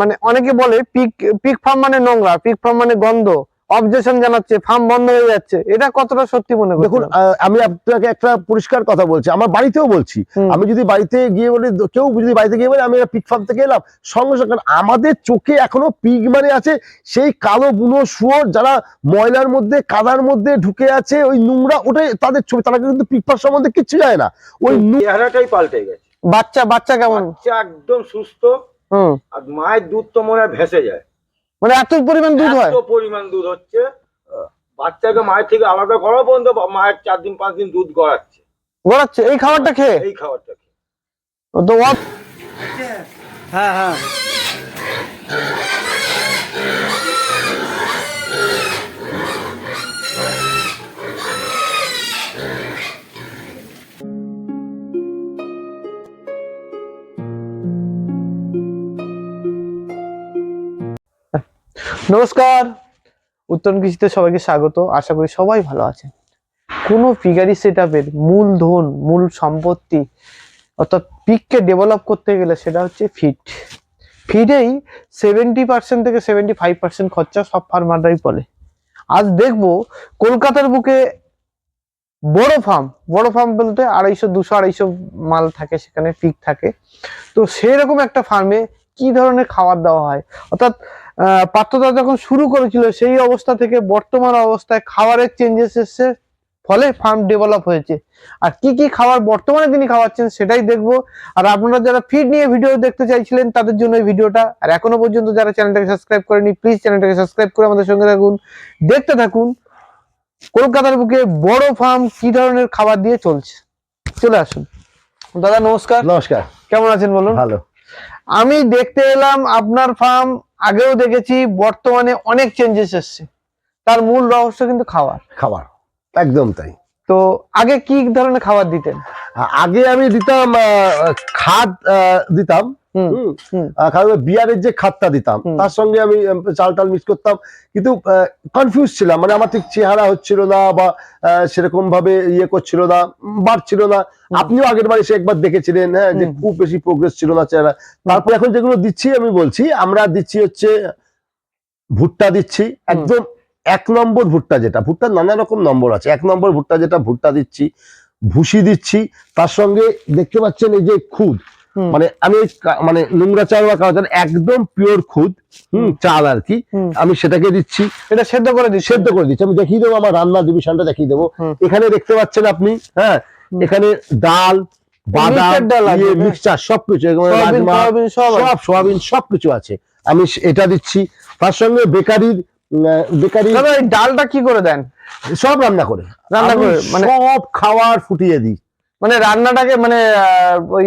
মানে অনেকে বলে পিক পিক ফার্ম মানে নোংরা পিক ফার্ম মানে গন্ধ। অবজেকশন জানাচ্ছে ফার্ম বন্ধ হয়ে যাচ্ছে। এটা কতটা সত্যি মনে দেখুন আমি আপনাকে একটা পরিষ্কার কথা বলছি আমার বাড়িতেও বলছি। আমি যদি বাড়িতে গিয়ে বলি কেউ যদি বাড়িতে গিয়ে বলে আমি পিক ফার্ম থেকে এলাম সঙ্গে সঙ্গে আমাদের চোখে এখনও পিক মানে আছে সেই কালো বুনো শুয়োর যারা ময়লার মধ্যে কাদার মধ্যে ঢুকে আছে ওই নোংরা ওটাই তাদের ছবি তারা কিন্তু পিক ফার্ম সম্বন্ধে কিচ্ছু যায় না। ওই চেহারাটাই পাল্টে গেছে। বাচ্চা বাচ্চা কেমন? বাচ্চা একদম সুস্থ আর মায়ের দুধ তো মনে হয় ভেসে যায়। মানে এত পরিমাণ দুধ হয়? এত পরিমাণ দুধ হচ্ছে বাচ্চাকে মায়ের থেকে আলাদা করা পর্যন্ত মায়ের চার দিন পাঁচ দিন দুধ গড়াচ্ছে। গড়াচ্ছে? এই খাবারটা খেয়ে? এই খাবারটা খেয়ে। তো হ্যাঁ হ্যাঁ। নমস্কার। উত্তর কৃষিতে সবাইকে স্বাগত। আশা করি সবাই ভালো আছেন। কোনো ফিগারি সেট মূল ধন, মূল সম্পত্তি, অর্থাৎ পিককে ডেভেলপ করতে গেলে সেটা হচ্ছে ফিট ফিডেই সেভেন্টি পার্সেন্ট থেকে সেভেন্টি ফাইভ পার্সেন্ট খরচা সব ফার্মাররাই বলে আজ দেখব কলকাতার বুকে বড় ফার্ম বড় ফার্ম বলতে আড়াইশো, দুশো, আড়াইশো মাল থাকে, সেখানে পিক থাকে। তো সেরকম একটা ফার্মে কি ধরনের খাবার দেওয়া হয়? অর্থাৎ আহ, পাত্রদা যখন শুরু করেছিল সেই অবস্থা থেকে বর্তমান অবস্থায় খাবারের চেঞ্জেস এসছে ফলে ফার্ম ডেভেলপ হয়েছে। আর কি কি খাবার বর্তমানে তিনি খাওয়াচ্ছেন সেটাই দেখব। আর আপনারা যারা ফিড নিয়ে ভিডিও দেখতে চাইছিলেন তাদের জন্য এই ভিডিওটা। আর এখনও পর্যন্ত যারা চ্যানেলটাকে সাবস্ক্রাইব করেনি প্লিজ চ্যানেলটাকে সাবস্ক্রাইব করে আমাদের সঙ্গে থাকুন। দেখতে থাকুন কলকাতার বুকে বড় ফার্ম কি ধরনের খাবার দিয়ে চলছে। চলে আসুন। দাদা নমস্কার। নমস্কার। কেমন আছেন বলুন? ভালো। আমি দেখতে এলাম আপনার ফার্ম আগেও দেখেছি বর্তমানে অনেক চেঞ্জেস এসছে। তার মূল রহস্য কিন্তু খাবার খাবার একদম তাই। তো আগে কি ধরনের খাবার দিতেন? আগে আমি দিতাম খাদ দিতাম। কারণ বিয়ারের যে খাতটা দিতাম তার সঙ্গে আমি চাল টাল মিক্স করতাম। কিন্তু কনফিউজ ছিলাম। মানে আমার ঠিক চেহারা হচ্ছিল না বা সেরকম ভাবে ইয়ে করছিল না বাড়ছিল না। আপনিও আগের বার এসে একবার দেখেছিলেন হ্যাঁ যে খুব বেশি প্রোগ্রেস ছিল না চেহারা। তারপর এখন যেগুলো দিচ্ছি আমি বলছি আমরা দিচ্ছি হচ্ছে ভুট্টা দিচ্ছি। একদম এক নম্বর ভুট্টা যেটা ভুট্টার নানা রকম নম্বর আছে। এক নম্বর ভুট্টা যেটা ভুট্টা দিচ্ছি ভুসি দিচ্ছি। তার সঙ্গে দেখতে পাচ্ছেন এই যে খুদ। মানে আমি মানে নোংরা চাল বা কালো চাল একদম পিওর খুদ হুম চাল আর কি। আমি সেটাকে দিচ্ছি। এটা সেদ্ধ করে দিচ্ছেন সেদ্ধ করে দিচ্ছি। আমি দেখিয়ে দেবো আমার রান্নার ডিভিশনটা দেখিয়ে দেবো। এখানে দেখতে পাচ্ছেন আপনি হ্যাঁ এখানে ডাল বাদাম। মিক্সচার সবকিছু রাজমা সয়াবিন সব সোয়াবিন সবকিছু আছে। আমি এটা দিচ্ছি। তার সঙ্গে বেকারির বেকারি ডালটা কি করে দেন? সব রান্না করে। রান্না করে, মানে- সব খাবার ফুটিয়ে দিই। মানে রান্নাটাকে মানে আহ, ওই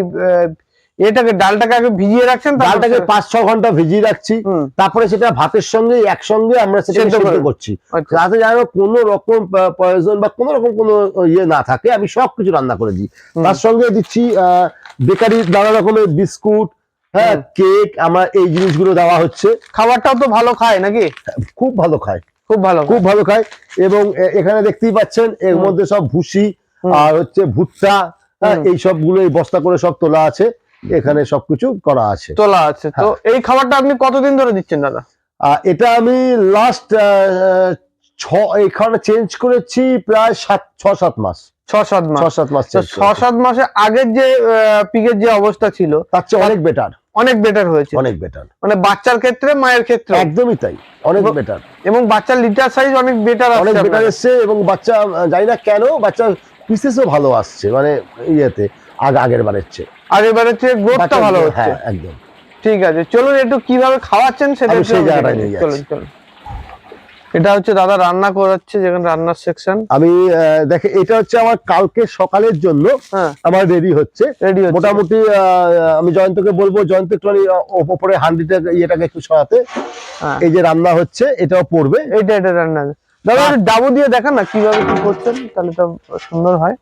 এটাকে ডালটাকে আগে ভিজিয়ে রাখছেন ডালটাকে পাঁচ ছ ঘণ্টা ভিজিয়ে রাখছি তারপরে সেটা ভাতের সঙ্গে একসঙ্গে আমরা সেটা সেদ্ধ করছি। আচ্ছা। যাতে যেন কোনো রকম প্রয়োজন বা কোনো রকম কোনো ইয়ে না থাকে আমি সব কিছু রান্না করে দিই। তার সঙ্গে দিচ্ছি বেকারি নানা রকমের বিস্কুট হ্যাঁ কেক আমার এই জিনিসগুলো দেওয়া হচ্ছে। খাবারটাও তো ভালো খায় নাকি? খুব ভালো খায়। খুব ভালো খুব ভালো খায়। এবং এখানে দেখতেই পাচ্ছেন এর মধ্যে সব ভুসি আর হচ্ছে ভুট্টা হ্যাঁ। এই সবগুলো এই বস্তা করে সব তোলা আছে। এখানে সবকিছু করা আছে। তোলা আছে। তো এই খাবারটা আপনি কতদিন ধরে দিচ্ছেন দাদা? এটা আমি লাস্ট ছ এখানে চেঞ্জ করেছি প্রায় সাত ছ সাত মাস। ছ সাত ছ মাস সাত মাস ছ সাত মাসে আগের যে পিকের যে অবস্থা ছিল তার চেয়ে অনেক বেটার অনেক বেটার হয়েছে। অনেক বেটার মানে বাচ্চার ক্ষেত্রে মায়ের ক্ষেত্রে। একদমই তাই। অনেক বেটার এবং বাচ্চার লিটার সাইজ অনেক বেটার অনেক বেটার। এসছে এবং বাচ্চা জানি না কেন বাচ্চা পিসেসও ভালো আসছে মানে ইয়েতে আগে আগের বারের চেয়ে। আগের বারের চেয়ে গ্রোথটা ভালো হচ্ছে। হ্যাঁ একদম। ঠিক আছে চলুন একটু কীভাবে খাওয়াচ্ছেন সেটা। চলুন চলুন। এটা হচ্ছে দাদা রান্না করাচ্ছে যেখানে রান্নার সেকশন আমি দেখে এটা হচ্ছে আমার কালকে সকালের জন্য হ্যাঁ। আমার রেডি হচ্ছে। রেডি মোটামুটি আমি জয়ন্তকে বলব জয়ন্ত একটুখানি ওপরে হান্ডিটা ইয়েটাকে একটু সরাতে। হ্যাঁ। এই যে রান্না হচ্ছে এটাও পড়বে। এটা এটা রান্না। দাদা ডাবু দিয়ে দেখান না কীভাবে কি করছেন তাহলে তো সুন্দর হয়।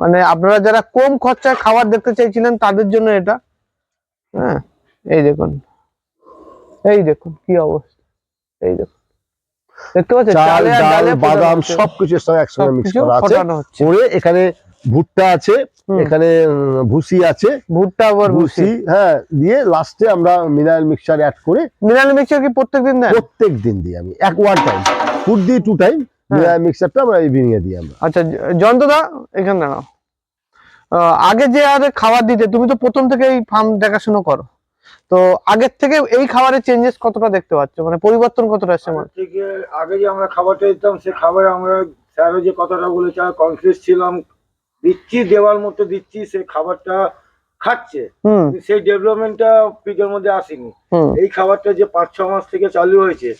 মানে আপনারা যারা কম খরচায় খাবার দেখতে চাইছিলেন তাদের জন্য এটা। হ্যাঁ এই দেখুন। এই দেখুন কি অবস্থা। এই দেখুন। দেখতে পাচ্ছেন? চাল ডাল বাদাম সবকিছু সঙ্গে একসঙ্গে মিক্স সবকিছু করা আছে। করে এখানে ভুট্টা আছে এখানে ভুসি আছে। ভুট্টা আবার ভুসি। হ্যাঁ দিয়ে লাস্টে আমরা মিনারেল মিক্সচার অ্যাড করে মিনারেল মিক্সচার কি প্রত্যেকদিন দেন? দিন দিই আমি এক ওয়ান টাইম ফুড দিই টু টাইম মিনারেল মিক্সচারটা আমরা এ দিই আমরা। আচ্ছা জয়ন্তদা এখানে দাঁড়াও। আহ, আগে যে আরে খাবার দিতে তুমি তো প্রথম থেকে এই ফার্ম দেখাশোনা করো। তো আগের থেকে এই খাবারের চেঞ্জেস কতটা দেখতে পাচ্ছ? মানে পরিবর্তন কতটা এসছে মানে থেকে আগে যে আমরা খাবারটা দিতাম সে খাবারে আমরা স্যারও যে কথাটা বলেছে কনফিউজ ছিলাম দিচ্ছি দেওয়ার মতো দিচ্ছি সে খাবারটা খাচ্ছে। হুম। সেই ডেভেলপমেন্টটা পিকের মধ্যে আসেনি। এই খাবারটা যে পাঁচ ছ মাস থেকে চালু হয়েছে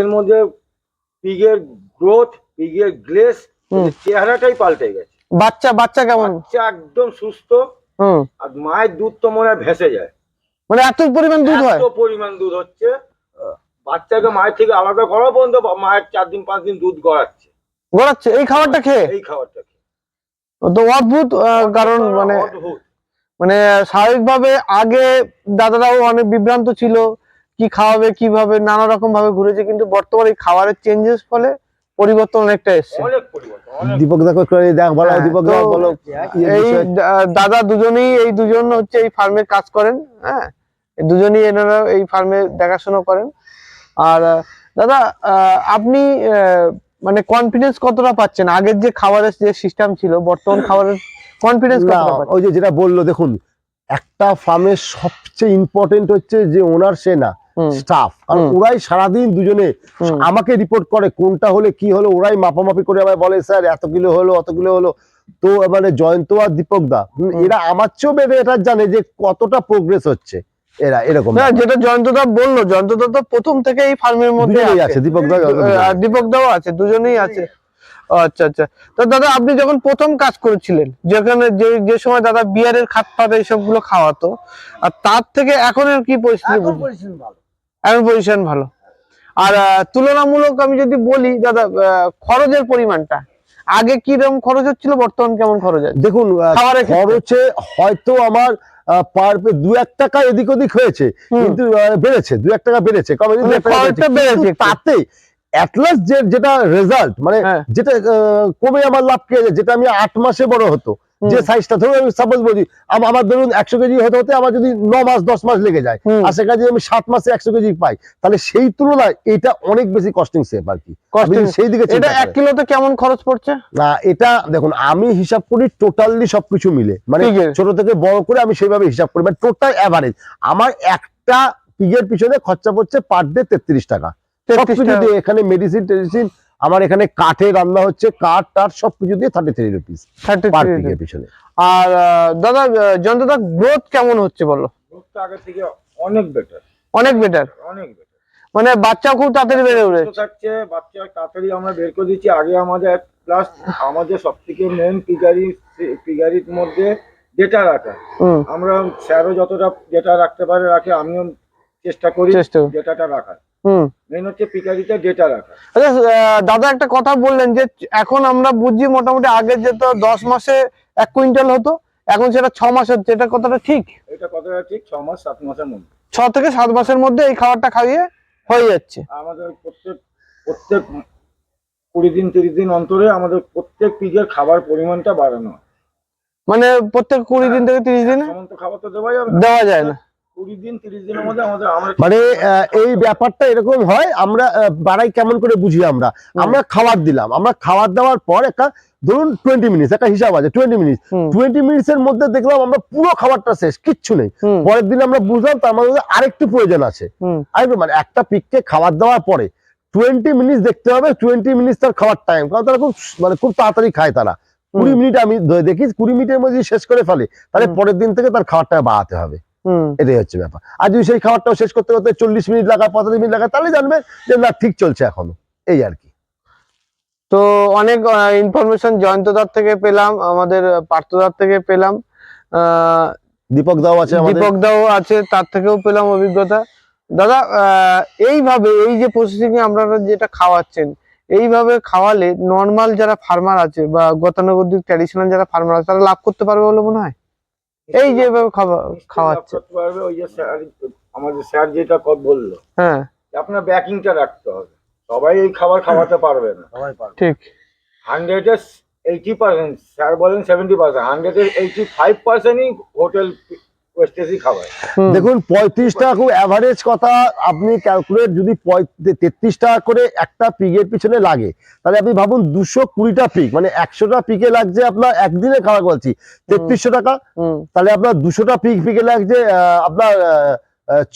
এর মধ্যে পিগের গ্রোথ পিগের গ্লেস চেহারাটাই পাল্টে গেছে। বাচ্চা বাচ্চা কেমন? বাচ্চা একদম সুস্থ আর মায়ের দুধ তো মনে হয় ভেসে যায়। মানে এত পরিমাণ দুধ হয়? এত পরিমাণ দুধ হচ্ছে বাচ্চাকে মায়ের থেকে আলাদা করা পর্যন্ত মায়ের চার দিন পাঁচ দিন দুধ গড়াচ্ছে। গড়াচ্ছে? এই খাবারটা খেয়ে? এই খাবারটা খেয়ে। তো অদ্ভুত কারণ মানে। মানে স্বাভাবিকভাবে আগে দাদারাও অনেক বিভ্রান্ত ছিল কি খাওয়াবে কীভাবে নানা রকম ভাবে ঘুরেছে কিন্তু বর্তমানে খাবারের চেঞ্জেস ফলে পরিবর্তন অনেকটা এসছে। অনেক পরিবর্তন অনেক দীপক দেখো করে দেখ বলো হ্যাঁ, দীপক দা বলো। এই দাদা দুজনেই এই দুজন হচ্ছে এই ফার্মে কাজ করেন হ্যাঁ? দুজনেই এনারা এই ফার্মে দেখাশোনা করেন। আর দাদা আহ, আপনি আহ, মানে কনফিডেন্স কতটা পাচ্ছেন? আগের যে খাবারের যে সিস্টেম ছিল বর্তমান খাবারের কনফিডেন্স ওই যে যেটা বলল দেখুন একটা ফার্মের সবচেয়ে ইম্পর্টেন্ট হচ্ছে যে ওনার সে না। হুম, স্টাফ কারণ ওরাই সারাদিন দুজনে আমাকে রিপোর্ট করে কোনটা হলে কি হলো ওরাই মাপামাপি করে আমায় বলে স্যার এত কিলো হলো অত কিলো হলো। তো মানে জয়ন্ত আর দীপক দা। এরা আমার চেয়েও এটা জানে যে কতটা প্রোগ্রেস হচ্ছে এরা এরকম যেটা জয়ন্তদা বলল জয়ন্তদা তো প্রথম থেকে এই ফার্মের মধ্যে আছে। আছে দীপক দা জয়ন্ত দা। আর দীপক দাও আছে দুজনেই আছে। আচ্ছা আচ্ছা। তো দাদা আপনি যখন প্রথম কাজ করেছিলেন যেখানে যে যে সময় দাদা বিয়ারের খাত ফাত এইসবগুলো খাওয়াতো আর তার থেকে এখনের কি পরিস্থিতি এখন ভালো। এখন পজিশন ভালো আর তুলনামূলক আমি যদি বলি দাদা খরচের পরিমাণটা আগে কীরকম খরচ হচ্ছিল বর্তমান কেমন খরচ আছে দেখুন খরচে হয়তো আমার পার দু এক টাকা এদিক ওদিক হয়েছে কিন্তু বেড়েছে দু এক টাকা বেড়েছে কবে মানে বেড়েছে। তাতে যে যেটা রেজাল্ট মানে হ্যাঁ। যেটা কমে আমার লাভ যেটা আমি আট মাসে বড় হতো। যে সাইজটা ধরুন আমি সাপোজ বলি আমার ধরুন একশো কেজি হতে হতে আমার যদি ন মাস দশ মাস লেগে যায় আর সেখানে যদি আমি সাত মাসে একশো কেজি পাই তাহলে সেই তুলনায় এটা অনেক বেশি কস্টিং সেভ আর কি। সেই দিকে এটা এক। কিলোতে কেমন খরচ পড়ছে? না এটা দেখুন আমি হিসাব করি টোটালি সবকিছু মিলে। মানে ছোট থেকে বড় করে আমি সেইভাবে হিসাব করি মানে টোটাল অ্যাভারেজ আমার একটা পিগের পিছনে খরচা পড়ছে পার ডে তেত্রিশ টাকা। 33 সবকিছু এখানে মেডিসিন টেডিসিন আমার এখানে কাঠে রান্না হচ্ছে কাঠ টাঠ সবকিছু দিয়ে থার্টি থ্রি রুপিস 33 পার টাকা। পিগের পিছনে। আর দাদা জয়ন্তদা গ্রোথ কেমন হচ্ছে বলো? আগে থেকে অনেক বেটার অনেক বেটার অনেক বেটার মানে বাচ্চা খুব তাড়াতাড়ি বেড়ে উঠে থাকছে বাচ্চা তাড়াতাড়ি আমরা বের করে দিচ্ছি। আগে আমাদের প্লাস আমাদের সব থেকে মেন পিগারি পিগারির মধ্যে ডেটা রাখা। হুম। আমরা স্যারও যতটা ডেটা রাখতে পারে রাখে আমিও চেষ্টা করি চেষ্টা করি। ডেটাটা রাখার। আচ্ছা দাদা একটা কথা বললেন যে এখন আমরা বুঝছি মোটামুটি আগে যেত দশ মাসে এক কুইন্টাল হতো এখন সেটা ছ মাস হচ্ছে এটা কথাটা ঠিক? এটা কতটা ঠিক ছ মাস সাত মাসের মধ্যে। ছ থেকে সাত মাসের মধ্যে এই খাবারটা খাইয়ে হয়ে যাচ্ছে। আমাদের প্রত্যেক প্রত্যেক কুড়ি দিন তিরিশ দিন অন্তরে আমাদের প্রত্যেক পিকের খাবার পরিমাণটা বাড়ানো। মানে প্রত্যেক কুড়ি দিন থেকে তিরিশ দিনে? খাবার তো দেওয়া যাবে দেওয়া যায় না। মানে এই ব্যাপারটা এরকম হয় আমরা বাড়াই কেমন করে বুঝি আমরা? আমরা খাবার দিলাম। আমরা খাবার দেওয়ার পর একটা ধরুন টোয়েন্টি মিনিটস একটা হিসাব আছে টোয়েন্টি টোয়েন্টি মিনিটস এর মধ্যে দেখলাম আমরা পুরো খাবারটা শেষ কিচ্ছু নেই। পরের দিন আমরা বুঝলাম তার মধ্যে আরেকটু প্রয়োজন আছে। আরেকটু মানে একটা পিককে খাবার দেওয়ার পরে টোয়েন্টি মিনিটস দেখতে হবে টোয়েন্টি মিনিটস তার খাবার টাইম কারণ তারা খুব মানে খুব তাড়াতাড়ি খায় তারা। কুড়ি মিনিট আমি দেখি কুড়ি মিনিটের মধ্যে শেষ করে ফেলে তাহলে পরের দিন থেকে তার খাবারটা বাড়াতে হবে। এটাই হচ্ছে ব্যাপার। আর যদি সেই খাবারটাও শেষ করতে করতে চল্লিশ মিনিট লাগায় পঁয়তাল্লিশ মিনিট লাগায় তাহলে জানবে যে না ঠিক চলছে এখনও। এই আর কি। তো অনেক ইনফরমেশন জয়ন্তদার থেকে পেলাম আমাদের পার্থদার থেকে পেলাম দীপক দাও আছে দীপক দাও আছে তার থেকেও পেলাম অভিজ্ঞতা। দাদা আহ, এইভাবে এই যে প্রসেসিং এ আপনারা যেটা খাওয়াচ্ছেন এইভাবে খাওয়ালে নর্মাল যারা ফার্মার আছে বা গতানুগতিক ট্র্যাডিশনাল যারা ফার্মার আছে তারা লাভ করতে পারবে বলে মনে হয়? এই যে এভাবে খাওয়া খাওয়াচ্ছে। পারবে ওই যে স্যার আমাদের স্যার যেটা কত বলল হ্যাঁ। যে আপনার ব্যাকিংটা রাখতে হবে। সবাই এই খাবার খাওয়াতে পারবে না। সবাই পারবে। ঠিক। হান্ড্রেডে এইটি পার্সেন্ট স্যার বলেন সেভেন্টি পার্সেন্ট হান্ড্রেডের এইটি ফাইভ পার্সেন্টই হোটেল দেখুন পঁয়ত্রিশ টাকা খুব অ্যাভারেজ কথা। আপনি ক্যালকুলেট যদি তেত্রিশ টাকা করে একটা পিকের পিছনে লাগে তাহলে আপনি ভাবুন দুশো কুড়িটা পিক মানে একশোটা পিকে লাগছে আপনার একদিনে খাওয়া বলছি তেত্রিশশো টাকা তাহলে আপনার দুশোটা পিক পিকে লাগছে আপনার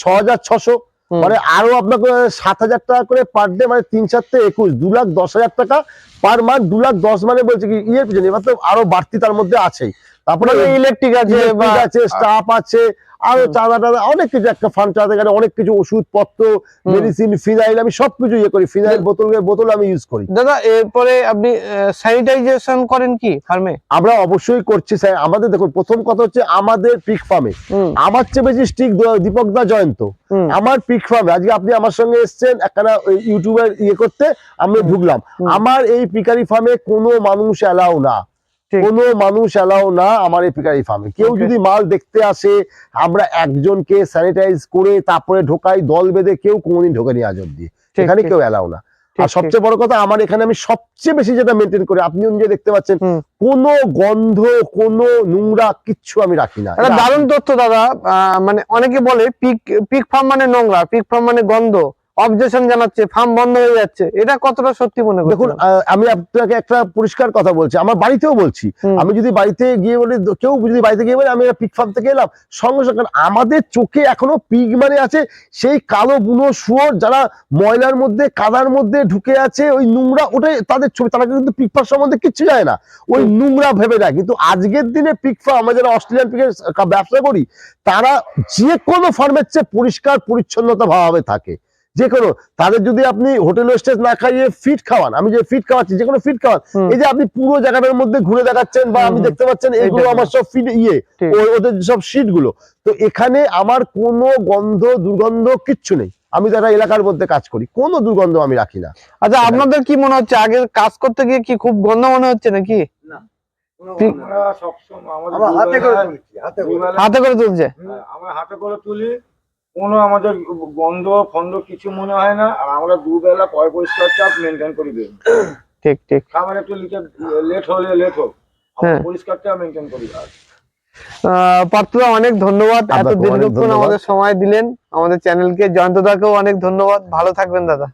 ছ হাজার ছশো। মানে আরও আপনাকে সাত হাজার টাকা করে পার ডে মানে তিন চারটে একুশ দু লাখ দশ হাজার টাকা পার মান্থ দু লাখ দশ মানে বলছে কি ইয়ের পিছনে এবার তো আরও বাড়তি তার মধ্যে আছেই। তারপরে ইলেকট্রিক আছে আছে স্টাফ আছে আরও চাঁদা টাদা অনেক কিছু একটা ফান্ড চাঁদা গেলে অনেক কিছু ওষুধপত্র মেডিসিন ফিনাইল আমি সবকিছু ইয়ে করি ফিনাইল বোতল বোতল আমি ইউজ করি। দাদা এরপরে আপনি স্যানিটাইজেশন করেন কি ফার্মে আমরা অবশ্যই করছি স্যার। আমাদের দেখুন প্রথম কথা হচ্ছে আমাদের পিক ফার্মে আমার চেয়ে বেশি স্টিক দীপক দা জয়ন্ত। আমার পিক ফার্মে আজকে আপনি আমার সঙ্গে এসেছেন একখানা ইউটিউবের ইয়ে করতে আমি ঢুকলাম। আমার এই পিকারি ফার্মে কোনো মানুষ অ্যালাউ না। কোনো মানুষ অ্যালাউ না আমার এই পিকারি ফার্মে কেউ যদি মাল দেখতে আসে আমরা একজনকে স্যানিটাইজ করে তারপরে ঢোকাই দল বেঁধে কেউ কোনোদিন ঢোকেনি আজ অব্দি ঠিক, এখানে কেউ অ্যালাউ না। আর সবচেয়ে বড় কথা আমার এখানে আমি সবচেয়ে বেশি যেটা মেনটেন করি আপনি নিজে দেখতে পাচ্ছেন। কোনো গন্ধ কোনো নোংরা কিচ্ছু আমি রাখি না। দারুণ তথ্য দাদা আহ, মানে অনেকে বলে পিক পিক ফার্ম মানে নোংরা পিক ফার্ম মানে গন্ধ। অবজেকশন জানাচ্ছে ফার্ম বন্ধ হয়ে যাচ্ছে। এটা কতটা সত্যি মনে দেখুন আমি আপনাকে একটা পরিষ্কার কথা বলছি। আমার বাড়িতেও বলছি। আমি যদি বাড়িতে গিয়ে বলি কেউ যদি বাড়িতে গিয়ে বলি আমি পিক ফার্ম থেকে এলাম সঙ্গে সঙ্গে আমাদের চোখে এখনও পিক মানে আছে সেই কালো বুনো শুয়োর যারা ময়লার মধ্যে কাদার মধ্যে ঢুকে আছে ওই নোংরা ওটাই তাদের ছবি। তারা কিন্তু পিক ফার্ম সম্বন্ধে কিচ্ছু জানে না। ওই নোংরা ভেবে না কিন্তু আজকের দিনে পিক ফার্ম আমরা যারা অস্ট্রেলিয়ান পিকের ব্যবসা করি তারা যে কোনো ফার্মের চেয়ে পরিষ্কার পরিচ্ছন্নতা ভাবে থাকে। যে কোনো তাদের যদি আপনি হোটেল স্টেজ না খাইয়ে ফিট খাওয়ান আমি যে ফিট খাওয়াচ্ছি যে কোনো ফিট খাওয়ান এই যে আপনি পুরো জায়গাটার মধ্যে ঘুরে দেখাচ্ছেন বা আমি দেখতে পাচ্ছেন এগুলো আমার সব ফিট ইয়ে ওদের সব শীটগুলো। তো এখানে আমার কোনো গন্ধ দুর্গন্ধ কিচ্ছু নেই। আমি যারা এলাকার মধ্যে কাজ করি কোনো দুর্গন্ধ আমি রাখি না। আচ্ছা আপনাদের কি মনে হচ্ছে আগে কাজ করতে গিয়ে কি খুব গন্ধ মনে হচ্ছে নাকি? করে হাতে করে তুলছে। হ্যাঁ, আমরা হাতে করে তুলি কোনো আমাদের গন্ধ ফন্ধ কিছু মনে হয় না আর আমরা দুবেলা পয় পরিষ্কার চাপ মেনটেন করি দেব ঠিক ঠিক। খাবার একটু লিটার লেট হলে লেট হোক। হ্যাঁ। পরিষ্কার চাপ মেনটেন করি আর। আহ, পার্থদা অনেক ধন্যবাদ। এত দীর্ঘক্ষণ। আমাদের সময় দিলেন। আমাদের চ্যানেলকে জয়ন্তদাকেও অনেক ধন্যবাদ। ভালো থাকবেন দাদা।